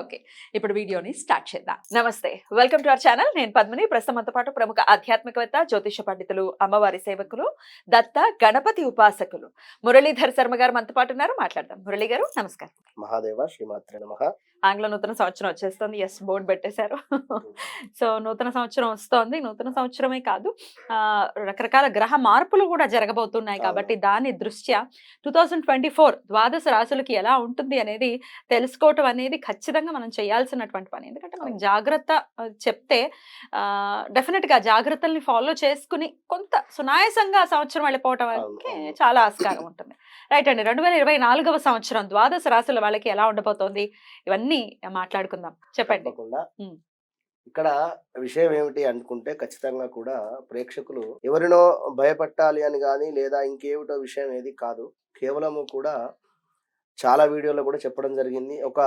Okay ఇప్పుడు వీడియోని start చేద్దాం. నమస్తే వెల్కమ్ టు అవర్ ఛానల్. నేను పద్మిని. ప్రస్తుతంతో పాటు ప్రముఖ ఆధ్యాత్మికవేత్త జ్యోతిష పండితులు అమ్మవారి సేవకులు దత్త గణపతి ఉపాసకులు మురళీధర్ శర్మ గారు మనతో పాటు ఉన్నారు. మాట్లాడదాం. మురళి గారు నమస్కారం. మహాదేవ శ్రీమాత్రే నమ. ఆంగ్ల నూతన సంవత్సరం వచ్చేస్తుంది. ఎస్ బోర్డు పెట్టేశారు. సో నూతన సంవత్సరం వస్తోంది. నూతన సంవత్సరమే కాదు రకరకాల గ్రహ మార్పులు కూడా జరగబోతున్నాయి. కాబట్టి దాని దృష్ట్యా టూ థౌజండ్ ట్వంటీ ఫోర్ ద్వాదశ రాశులకి ఎలా ఉంటుంది అనేది తెలుసుకోవటం అనేది ఖచ్చితంగా మనం చేయాల్సినటువంటి పని. ఎందుకంటే మనకి. జాగ్రత్త చెప్తే డెఫినెట్గా జాగ్రత్తల్ని ఫాలో చేసుకుని కొంత సునాయాసంగా సంవత్సరం వెళ్ళిపోవటం అవును, వాళ్ళకి అవును. చాలా ఆస్కారం ఉంటుంది. రైట్ అండి. రెండు వేల ఇరవై నాలుగవ సంవత్సరం ద్వాదశ రాశుల వాళ్ళకి ఎలా ఉండబోతోంది? ఇవన్నీ మాట్లాడుకుందాం. చెప్పండి. ఇక్కడ విషయం ఏమిటి అనుకుంటే ఖచ్చితంగా కూడా ప్రేక్షకులు ఎవరినో భయపెట్టాలి అని కానీ లేదా ఇంకేమిటో విషయం ఏది కాదు. కేవలము కూడా చాలా వీడియోలో కూడా చెప్పడం జరిగింది. ఒక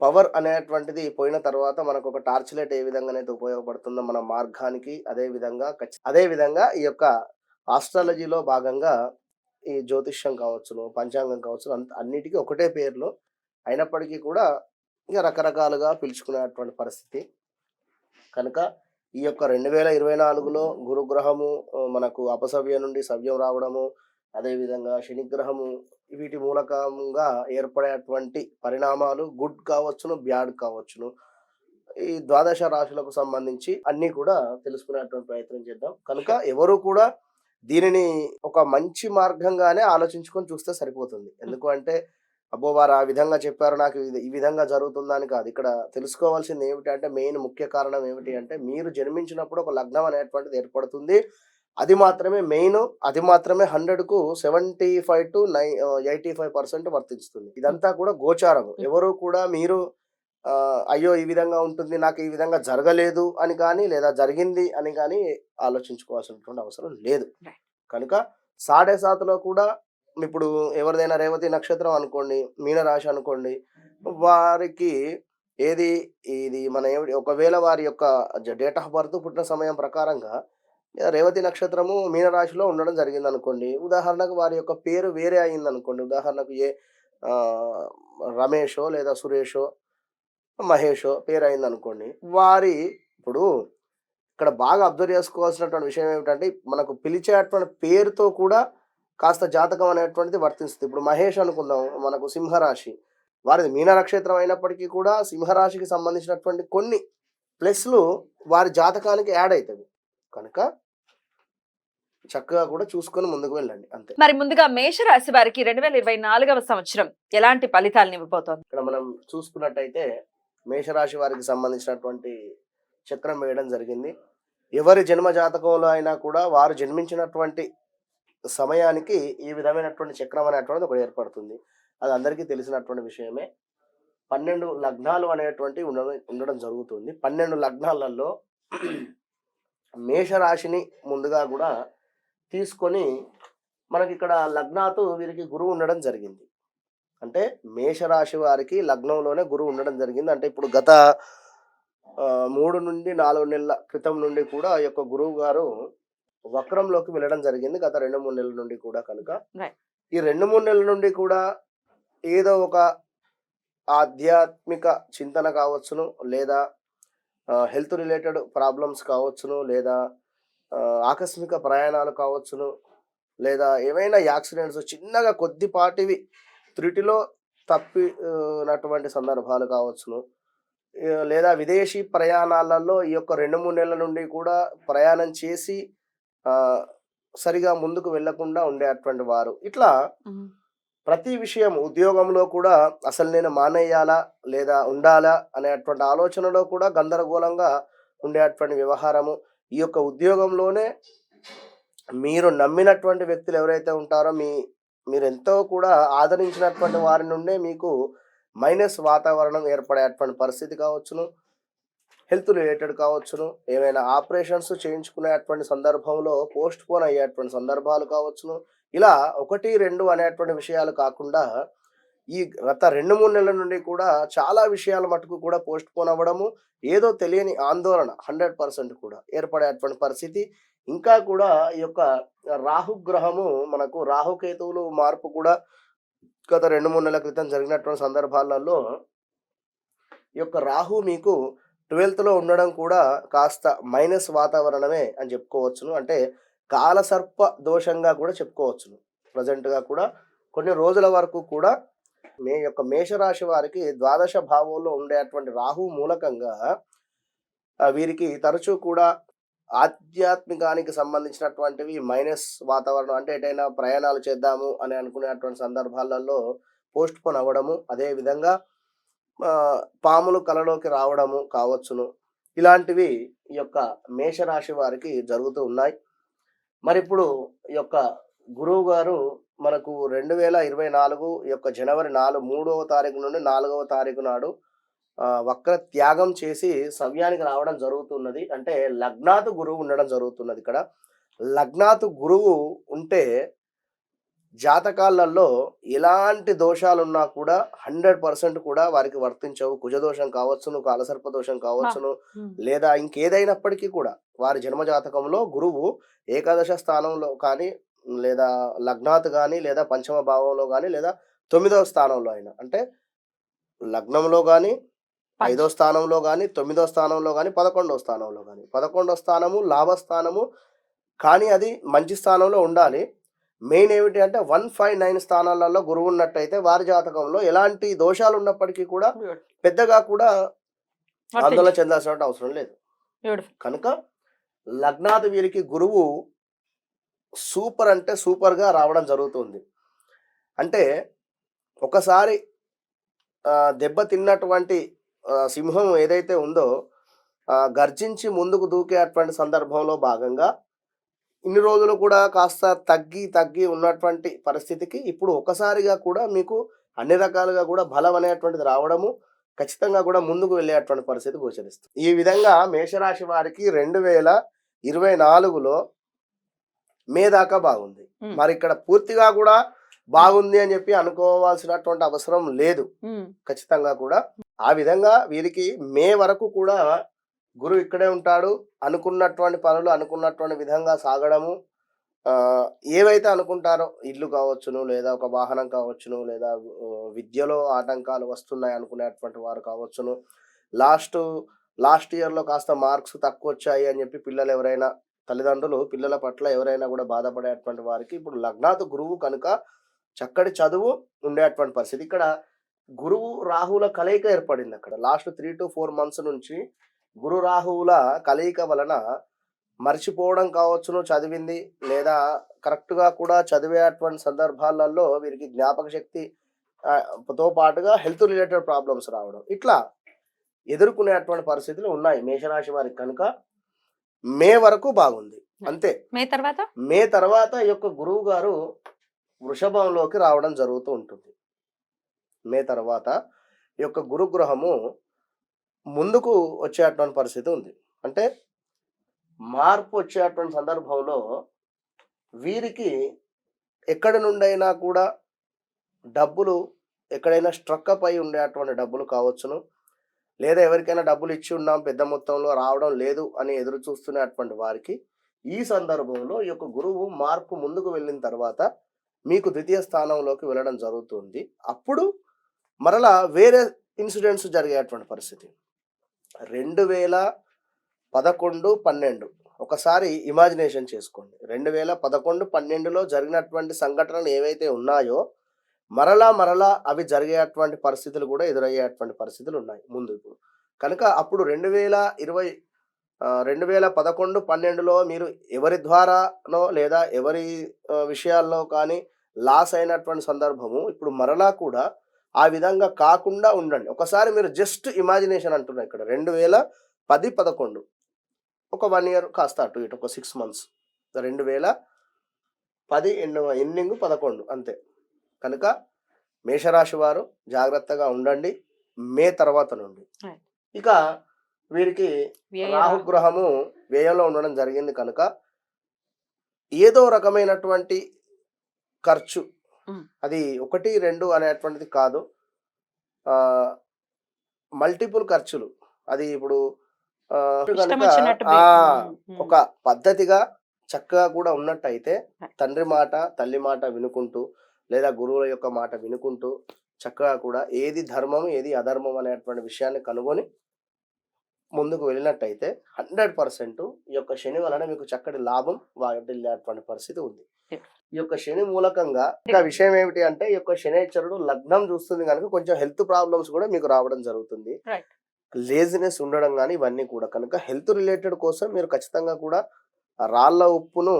పవర్ అనేటువంటిది పోయిన తర్వాత మనకు ఒక టార్చ్ లైట్ ఏ విధంగానైతే ఉపయోగపడుతుందో మన మార్గానికి అదే విధంగా అదే విధంగా ఈ యొక్క ఆస్ట్రాలజీలో భాగంగా ఈ జ్యోతిష్యం కావచ్చును పంచాంగం కావచ్చు అంత అన్నిటికీ ఒకటే పేర్లు. అయినప్పటికీ కూడా ఇంకా రకరకాలుగా పిలుచుకునేటువంటి పరిస్థితి. కనుక ఈ యొక్క రెండు వేల ఇరవై నాలుగులో గురుగ్రహము మనకు అపసవ్య నుండి సవ్యం రావడము అదేవిధంగా శనిగ్రహము వీటి మూలకంగా ఏర్పడేటువంటి పరిణామాలు గుడ్ కావచ్చును బ్యాడ్ కావచ్చును. ఈ ద్వాదశ రాశులకు సంబంధించి అన్నీ కూడా తెలుసుకునేటువంటి ప్రయత్నం చేద్దాం. కనుక ఎవరు కూడా దీనిని ఒక మంచి మార్గంగానే ఆలోచించుకొని చూస్తే సరిపోతుంది. ఎందుకు అంటే అబ్బో వారు ఆ విధంగా చెప్పారు నాకు ఈ విధంగా జరుగుతుందని కాదు. ఇక్కడ తెలుసుకోవాల్సింది ఏమిటి అంటే మెయిన్ ముఖ్య కారణం ఏమిటి అంటే మీరు జన్మించినప్పుడు ఒక లగ్నం అనేటువంటిది ఏర్పడుతుంది. అది మాత్రమే మెయిన్ అది మాత్రమే హండ్రెడ్కు సెవెంటీ ఫైవ్ టు నై ఎయిటీ ఫైవ్ పర్సెంట్ వర్తిస్తుంది. ఇదంతా కూడా గోచారం ఎవరు కూడా మీరు అయ్యో ఈ విధంగా ఉంటుంది నాకు ఈ విధంగా జరగలేదు అని కానీ లేదా జరిగింది అని కానీ ఆలోచించుకోవాల్సినటువంటి అవసరం లేదు. కనుక సాడే సాతులో కూడా ఇప్పుడు ఎవరిదైనా రేవతి నక్షత్రం అనుకోండి మీనరాశి అనుకోండి వారికి ఏది ఇది మన ఒకవేళ వారి యొక్క డేట్ ఆఫ్ బర్త్ పుట్టిన సమయం ప్రకారంగా రేవతి నక్షత్రము మీనరాశిలో ఉండడం జరిగింది అనుకోండి ఉదాహరణకు వారి యొక్క పేరు వేరే అయింది అనుకోండి ఉదాహరణకు ఏ రమేషో లేదా సురేషో మహేషో పేరు అయింది అనుకోండి వారి ఇప్పుడు ఇక్కడ బాగా అబ్జర్వ్ చేసుకోవాల్సినటువంటి విషయం ఏమిటంటే మనకు పిలిచేటువంటి పేరుతో కూడా కాస్త జాతకం అనేటువంటిది వర్తిస్తుంది. ఇప్పుడు మహేష్ అనుకుందాం మనకు సింహరాశి. వారిది మీన నక్షత్రం అయినప్పటికీ కూడా సింహరాశికి సంబంధించినటువంటి కొన్ని ప్లస్లు వారి జాతకానికి యాడ్ అవుతుంది కనుక చక్కగా కూడా చూసుకొని ముందుకు వెళ్ళండి అంతే. మరి ముందుగా మేషరాశి వారికి రెండు వేల ఇరవై నాలుగవ సంవత్సరం ఎలాంటి ఫలితాలను ఇవ్వబోతోంది? ఇక్కడ మనం చూసుకున్నట్టయితే మేషరాశి వారికి సంబంధించినటువంటి చక్రం వేయడం జరిగింది. ఎవరి జన్మ జాతకంలో అయినా కూడా వారు జన్మించినటువంటి సమయానికి ఈ విధమైనటువంటి చక్రం అనేటువంటిది ఒకటి ఏర్పడుతుంది. అది అందరికీ తెలిసినటువంటి విషయమే. పన్నెండు లగ్నాలు అనేటువంటి ఉండడం ఉండడం జరుగుతుంది. పన్నెండు లగ్నాలలో మేషరాశిని ముందుగా కూడా తీసుకొని మనకి ఇక్కడ లగ్నాతు వీరికి గురువు ఉండడం జరిగింది. అంటే మేషరాశి వారికి లగ్నంలోనే గురువు ఉండడం జరిగింది. అంటే ఇప్పుడు గత మూడు నుండి నాలుగు నెలల క్రితం నుండి కూడా ఈ యొక్క గురువు గారు వక్రంలోకి వెళ్ళడం జరిగింది. గత రెండు మూడు నెలల నుండి కూడా కనుక. ఈ రెండు మూడు నెలల నుండి కూడా ఏదో ఒక ఆధ్యాత్మిక చింతన కావచ్చును. లేదా హెల్త్ రిలేటెడ్ ప్రాబ్లమ్స్ కావచ్చును లేదా ఆకస్మిక ప్రయాణాలు కావచ్చును లేదా ఏవైనా యాక్సిడెంట్స్ చిన్నగా కొద్దిపాటివి త్రుటిలో తప్పినటువంటి సందర్భాలు కావచ్చును. లేదా విదేశీ ప్రయాణాలలో ఈ యొక్క రెండు మూడు నెలల నుండి కూడా ప్రయాణం చేసి సరిగా ముందుకు వెళ్ళకుండా ఉండేటువంటి వారు. ఇట్లా ప్రతి విషయం ఉద్యోగంలో కూడా అసలు నేను మానేయాలా లేదా ఉండాలా అనేటువంటి ఆలోచనలో కూడా గందరగోళంగా ఉండేటువంటి వ్యవహారము. ఈ యొక్క ఉద్యోగంలోనే మీరు నమ్మినటువంటి వ్యక్తులు ఎవరైతే ఉంటారో మీ మీరు ఎంతో కూడా ఆదరించినటువంటి వారి నుండే మీకు మైనస్ వాతావరణం ఏర్పడేటువంటి పరిస్థితి కావచ్చును. హెల్త్ రిలేటెడ్ కావచ్చును. ఏమైనా ఆపరేషన్స్ చేయించుకునేటువంటి సందర్భంలో పోస్ట్ పోన్ అయ్యేటువంటి సందర్భాలు కావచ్చును. ఇలా ఒకటి రెండు అనేటువంటి విషయాలు కాకుండా ఈ గత రెండు మూడు నెలల నుండి కూడా చాలా విషయాల మటుకు కూడా పోస్ట్ పోన్ అవ్వడము ఏదో తెలియని ఆందోళన హండ్రెడ్ పర్సెంట్ కూడా ఏర్పడేటువంటి పరిస్థితి. ఇంకా కూడా ఈ యొక్క రాహు గ్రహము మనకు రాహుకేతువులు మార్పు కూడా గత రెండు మూడు నెలల క్రితం జరిగినటువంటి సందర్భాలలో ఈ యొక్క రాహు మీకు ట్వెల్త్లో ఉండడం కూడా కాస్త మైనస్ వాతావరణమే అని చెప్పుకోవచ్చును. అంటే కాలసర్ప దోషంగా కూడా చెప్పుకోవచ్చును. ప్రజెంట్గా కూడా కొన్ని రోజుల వరకు కూడా మే యొక్క మేషరాశి వారికి ద్వాదశ భావంలో ఉండేటువంటి రాహు మూలకంగా వీరికి తరచూ కూడా ఆధ్యాత్మికానికి సంబంధించినటువంటివి మైనస్ వాతావరణం అంటే ఎటైనా ప్రయాణాలు చేద్దాము అని అనుకునేటువంటి సందర్భాలలో పోస్ట్ పోన్ అవ్వడము అదేవిధంగా పాములు కలలోకి రావడము కావచ్చును. ఇలాంటివి ఈ యొక్క మేషరాశి వారికి జరుగుతూ ఉన్నాయి. మరి ఇప్పుడు ఈ యొక్క గురువు గారు మనకు రెండు వేల ఇరవై నాలుగు యొక్క జనవరి నాలుగు మూడవ తారీఖు నుండి నాలుగవ తారీఖు నాడు వక్ర త్యాగం చేసి సవ్యానికి రావడం జరుగుతున్నది. అంటే లగ్నాతు గురువు ఉండడం జరుగుతున్నది ఇక్కడ. లగ్నాతు గురువు ఉంటే జాతకాలలో ఎలాంటి దోషాలు ఉన్నా కూడా హండ్రెడ్ పర్సెంట్ కూడా వారికి వర్తించవు. కుజదోషం కావచ్చును కాలసర్ప దోషం కావచ్చును లేదా ఇంకేదైనప్పటికీ కూడా వారి జన్మ జాతకంలో గురువు ఏకాదశ స్థానంలో కానీ లేదా లగ్నాత్ కానీ లేదా పంచమ భావంలో కానీ లేదా తొమ్మిదవ స్థానంలో అయినా అంటే లగ్నంలో కానీ ఐదో స్థానంలో కానీ తొమ్మిదో స్థానంలో కానీ పదకొండవ స్థానంలో కానీ. పదకొండవ స్థానము లాభస్థానము కానీ అది మంచి స్థానంలో ఉండాలి. మెయిన్ ఏమిటి అంటే వన్ ఫైవ్ నైన్ స్థానాలలో గురువు ఉన్నట్టయితే వారి జాతకంలో ఎలాంటి దోషాలు ఉన్నప్పటికీ కూడా. పెద్దగా కూడా ఆందోళన. చెందాల్సిన అవసరం లేదు. కనుక లగ్నాది వీరికి గురువు సూపర్ అంటే సూపర్గా రావడం జరుగుతుంది అంటే ఒకసారి దెబ్బ తిన్నటువంటి సింహం ఏదైతే ఉందో గర్జించి ముందుకు దూకేటువంటి సందర్భంలో భాగంగా ఇన్ని రోజులు కూడా కాస్త తగ్గి తగ్గి ఉన్నటువంటి పరిస్థితికి ఇప్పుడు ఒకసారిగా కూడా మీకు అన్ని రకాలుగా కూడా బలం అనేటువంటిది రావడము ఖచ్చితంగా కూడా ముందుకు వెళ్ళేటువంటి పరిస్థితి గోచరిస్తుంది. ఈ విధంగా మేషరాశి వారికి రెండు వేల ఇరవై నాలుగులో మే దాకా బాగుంది. మరి ఇక్కడ పూర్తిగా కూడా బాగుంది అని చెప్పి అనుకోవాల్సినటువంటి అవసరం లేదు. ఖచ్చితంగా కూడా. ఆ విధంగా వీరికి మే వరకు కూడా గురువు ఇక్కడే ఉంటాడు. అనుకున్నటువంటి పనులు అనుకున్నటువంటి విధంగా సాగడము. ఏవైతే అనుకుంటారో ఇల్లు కావచ్చును లేదా ఒక వాహనం కావచ్చును లేదా విద్యలో ఆటంకాలు వస్తున్నాయి అనుకునేటువంటి వారు కావచ్చును. లాస్ట్ లాస్ట్ ఇయర్లో కాస్త మార్క్స్ తక్కువ వచ్చాయి అని చెప్పి పిల్లలు ఎవరైనా తల్లిదండ్రులు పిల్లల పట్ల ఎవరైనా కూడా బాధపడేటువంటి వారికి ఇప్పుడు లగ్నాతు గురువు కనుక చక్కటి చదువు ఉండేటువంటి పరిస్థితి. ఇక్కడ గురువు రాహుల కలయిక ఏర్పడింది అక్కడ. Last three to four months నుంచి గురు రాహువుల కలయిక వలన మర్చిపోవడం కావచ్చును చదివింది. లేదా correct గా కూడా చదివేటువంటి సందర్భాలలో వీరికి జ్ఞాపక శక్తి తో పాటుగా హెల్త్ రిలేటెడ్ ప్రాబ్లమ్స్ రావడం. ఇట్లా ఎదుర్కొనేటువంటి పరిస్థితులు ఉన్నాయి. మేషరాశి వారికి కనుక మే వరకు బాగుంది. అంతే. మే తర్వాత? మే తర్వాత ఈ యొక్క గురువు గారు వృషభంలోకి రావడం జరుగుతూ ఉంటుంది. మే తర్వాత ఈ యొక్క గురుగ్రహము ముందుకు వచ్చేటువంటి పరిస్థితి ఉంది. అంటే మార్పు వచ్చేటువంటి సందర్భంలో వీరికి ఎక్కడి నుండైనా కూడా డబ్బులు ఎక్కడైనా స్ట్రక్అప్ అయి ఉండేటువంటి డబ్బులు కావచ్చును. లేదా ఎవరికైనా డబ్బులు ఇచ్చి ఉన్నాం పెద్ద మొత్తంలో రావడం లేదు అని ఎదురు చూస్తున్నటువంటి వారికి ఈ సందర్భంలో ఈ యొక్క గురువు మార్పు ముందుకు వెళ్ళిన తర్వాత మీకు ద్వితీయ స్థానంలోకి వెళ్ళడం జరుగుతుంది. అప్పుడు మరలా వేరే ఇన్సిడెంట్స్ జరిగేటువంటి పరిస్థితి. రెండు వేల పదకొండు పన్నెండు. ఒకసారి ఇమాజినేషన్ చేసుకోండి. రెండు వేల పదకొండు పన్నెండులో జరిగినటువంటి సంఘటనలు ఏవైతే ఉన్నాయో మరలా మరలా అవి జరిగేటువంటి పరిస్థితులు కూడా ఎదురయ్యేటువంటి పరిస్థితులు ఉన్నాయి ముందు. ఇప్పుడు కనుక అప్పుడు రెండు వేల ఇరవై రెండు వేల పదకొండు పన్నెండులో మీరు ఎవరి ద్వారానో లేదా ఎవరి విషయాల్లో కానీ లాస్ అయినటువంటి సందర్భము ఇప్పుడు మరలా కూడా ఆ విధంగా కాకుండా ఉండండి. ఒకసారి మీరు జస్ట్ ఇమాజినేషన్ అంటున్నారు ఇక్కడ. రెండు వేల పది పదకొండు. ఒక వన్ ఇయర్ కాస్త అటు ఇటు ఒక సిక్స్ మంత్స్. రెండు వేల పది ఎన్నింగ్ పదకొండు అంతే. కనుక మేషరాశి వారు జాగ్రత్తగా ఉండండి. మే తర్వాత నుండి. ఇక వీరికి రాహుగ్రహము వ్యయంలో ఉండడం జరిగింది కనుక ఏదో రకమైనటువంటి ఖర్చు. అది ఒకటి రెండు అనేటువంటిది కాదు మల్టిపుల్ ఖర్చులు అది ఇప్పుడు. ఒక పద్ధతిగా చక్కగా కూడా ఉన్నట్టయితే. తండ్రి మాట తల్లి మాట వినుకుంటూ లేదా గురువుల యొక్క మాట వినుకుంటూ చక్కగా కూడా ఏది ధర్మం ఏది అధర్మం అనేటువంటి విషయాన్ని కనుగొని ముందుకు వెళ్ళినట్టయితే హండ్రెడ్ పర్సెంట్ ఈ యొక్క శని వలన మీకు చక్కటి లాభం వాటిల్లేటువంటి పరిస్థితి ఉంది. ఈ యొక్క శని మూలకంగా ఇంకా విషయం ఏమిటి అంటే ఈ యొక్క శనేశ్వరుడు లగ్నం చూస్తుంది కనుక కొంచెం హెల్త్ ప్రాబ్లమ్స్ కూడా మీకు రావడం జరుగుతుంది. లేజినెస్ ఉండడం కానీ ఇవన్నీ కూడా కనుక హెల్త్ రిలేటెడ్ కోసం మీరు ఖచ్చితంగా కూడా రాళ్ళ ఉప్పును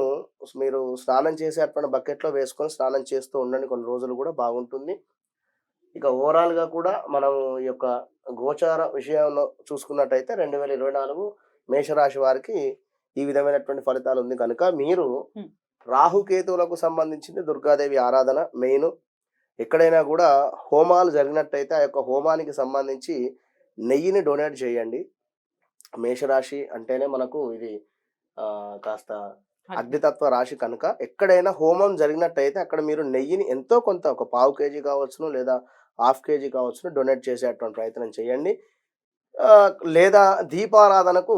మీరు స్నానం చేసేటువంటి బకెట్లో వేసుకొని స్నానం చేస్తూ ఉండండి కొన్ని రోజులు కూడా బాగుంటుంది ఇక ఓవరాల్గా కూడా మనం ఈ యొక్క గోచార విషయంలో చూసుకున్నట్టయితే రెండు వేల ఇరవై నాలుగు మేషరాశి వారికి ఈ విధమైనటువంటి ఫలితాలు ఉంది కనుక మీరు. రాహుకేతువులకు సంబంధించింది దుర్గాదేవి ఆరాధన మెయిన్ ఎక్కడైనా కూడా హోమాలు జరిగినట్టయితే ఆ యొక్క హోమానికి సంబంధించి నెయ్యిని డొనేట్ చేయండి మేషరాశి అంటేనే మనకు ఇది ఆ, కాస్త అగ్నితత్వ రాశి కనుక ఎక్కడైనా హోమం జరిగినట్టయితే అక్కడ మీరు నెయ్యిని ఎంతో కొంత ఒక పావు కేజీ కావచ్చును లేదా హాఫ్ కేజీ కావచ్చును డొనేట్ చేసేటువంటి ప్రయత్నం చేయండి లేదా దీపారాధనకు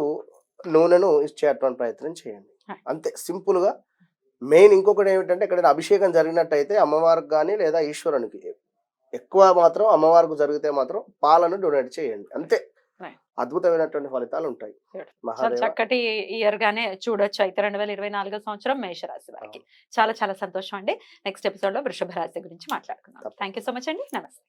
నూనెను ఇచ్చేటువంటి ప్రయత్నం చేయండి. అంతే సింపుల్గా మెయిన్ ఇంకొకటి ఏమిటంటే ఎక్కడైనా అభిషేకం జరిగినట్టయితే అమ్మవారికి కానీ లేదా ఈశ్వరునికి ఎక్కువ మాత్రం అమ్మవారికి జరిగితే మాత్రం పాలను డొనేట్ చేయండి అంతే. అద్భుతమైనటువంటి ఫలితాలు ఉంటాయి. చక్కటి ఇయర్ గానే చూడొచ్చు. అయితే రెండు వేల ఇరవై నాలుగో సంవత్సరం మేషరాశి వారికి. చాలా చాలా సంతోషం అండి. నెక్స్ట్ ఎపిసోడ్లో వృషభ రాశి గురించి మాట్లాడుకుందాం. థ్యాంక్ యూ సో మచ్ అండి. నమస్తే.